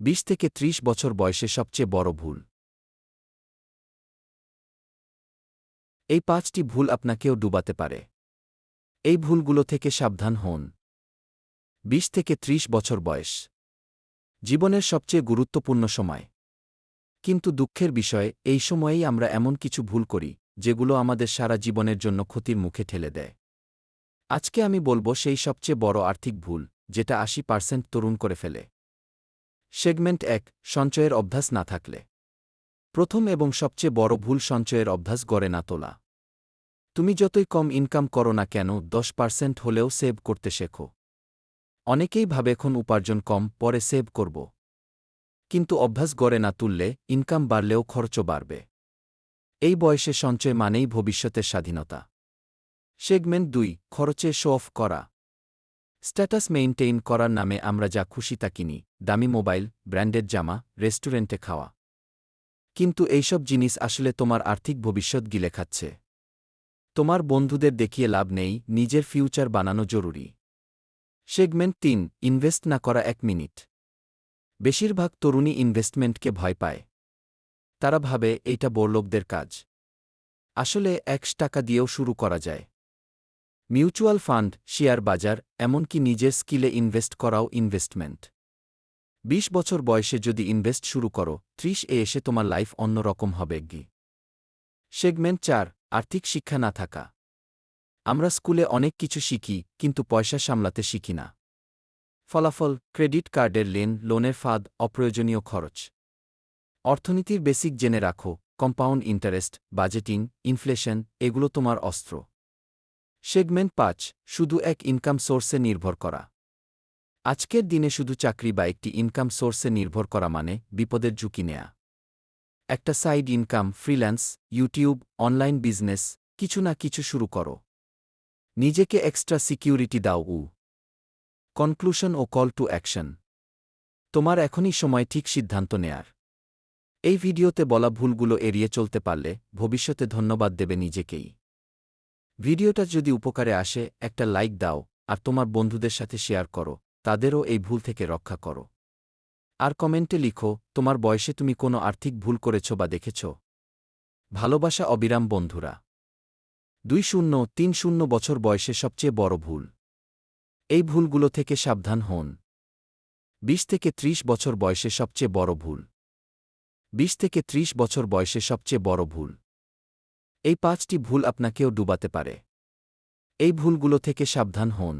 বিশ থেকে ত্রিশ বছর বয়সে সবচেয়ে বড় ভুল। এই পাঁচটি ভুল আপনাকেও ডুবাতে পারে। এই ভুলগুলো থেকে সাবধান হন। বিশ থেকে ত্রিশ বছর বয়স। জীবনের সবচেয়ে গুরুত্বপূর্ণ সময়। কিন্তু দুঃখের বিষয়, এই সময়েই আমরা এমন কিছু ভুল করি, যেগুলো আমাদের সারা জীবনের জন্য ক্ষতির মুখে ঠেলে দেয়। আজকে আমি বলব সেই সবচেয়ে বড় আর্থিক ভুল, যেটা আশি পার্সেন্ট তরুণ করে ফেলে। সেগমেন্ট এক, সঞ্চয়ের অভ্যাস না থাকলে। প্রথম এবং সবচেয়ে বড় ভুল সঞ্চয়ের অভ্যাস গড়ে না তোলা। তুমি যতই কম ইনকাম করো না কেন, দশ পার্সেন্ট হলেও সেভ করতে শেখো। অনেকেই ভাবে এখন উপার্জন কম, পরে সেভ করব। কিন্তু অভ্যাস গড়ে না তুললে, ইনকাম বাড়লেও খরচও বাড়বে। এই বয়সে সঞ্চয় মানেই ভবিষ্যতের স্বাধীনতা। সেগমেন্ট দুই, খরচে শো অফ করা। স্ট্যাটাস মেইনটেইন করার নামে আমরা যা খুশি তা কিনি, দামি মোবাইল, ব্র্যান্ডেড জামা, রেস্টুরেন্টে খাওয়া। কিন্তু এইসব জিনিস আসলে তোমার আর্থিক ভবিষ্যৎ গিলে খাচ্ছে। তোমার বন্ধুদের দেখিয়ে লাভ নেই, নিজের ফিউচার বানানো জরুরি। সেগমেন্ট তিন, ইনভেস্ট না করা এক মিনিট। বেশিরভাগ তরুণী ইনভেস্টমেন্টকে ভয় পায়। তারা ভাবে, এইটা বড়লোকদের কাজ। আসলে, একশ টাকা দিয়েও শুরু করা যায়। মিউচুয়াল ফান্ড, শেয়ার বাজার, এমনকি নিজের স্কিলে ইনভেস্ট করাও ইনভেস্টমেন্ট। বিশ বছর বয়সে যদি ইনভেস্ট শুরু করো, ত্রিশ এ এসে তোমার লাইফ অন্যরকম হবে, গি। সেগমেন্ট চার, আর্থিক শিক্ষা না থাকা। আমরা স্কুলে অনেক কিছু শিখি, কিন্তু পয়সা সামলাতে শিখি না। ফলাফল, ক্রেডিট কার্ডের লেন, লোনের ফাঁদ, অপ্রয়োজনীয় খরচ। অর্থনীতির বেসিক জেনে রাখো, কম্পাউন্ড ইন্টারেস্ট, বাজেটিং, ইনফ্লেশন, এগুলো তোমার অস্ত্র। সেগমেন্ট পাঁচ, শুধু এক ইনকাম সোর্সে নির্ভর করা। আজকের দিনে শুধু চাকরি বা একটি ইনকাম সোর্সে নির্ভর করা মানে বিপদের ঝুঁকি নেয়া। একটা side income, freelance, YouTube, online business, কিছু না কিছু শুরু করো। নিজেকে এক্সট্রা সিকিউরিটি দাও উ। কনক্লুশন ও কল টু অ্যাকশন। তোমার এখনই সময় ঠিক সিদ্ধান্ত নেয়ার। এই ভিডিওতে বলা ভুলগুলো এড়িয়ে চলতে পারলে ভবিষ্যতে ধন্যবাদ দেবে নিজেকেই। ভিডিওটা যদি উপকারে আসে, একটা লাইক দাও, আর তোমার বন্ধুদের সাথে শেয়ার করো, তাদেরও এই ভুল থেকে রক্ষা করো। আর কমেন্টে লিখো, তোমার বয়সে তুমি কোনো আর্থিক ভুল করেছ বা দেখেছ? ভালোবাসা অবিরাম বন্ধুরা। দুই শূন্য, তিন শূন্য বছর বয়সে সবচেয়ে বড় ভুল। এই ভুলগুলো থেকে সাবধান হন। বিশ থেকে ত্রিশ বছর বয়সে সবচেয়ে বড় ভুল। বিশ থেকে ত্রিশ বছর বয়সে সবচেয়ে বড় ভুল। এই পাঁচটি ভুল আপনাকেও ডুবাতে পারে। এই ভুলগুলো থেকে সাবধান হন।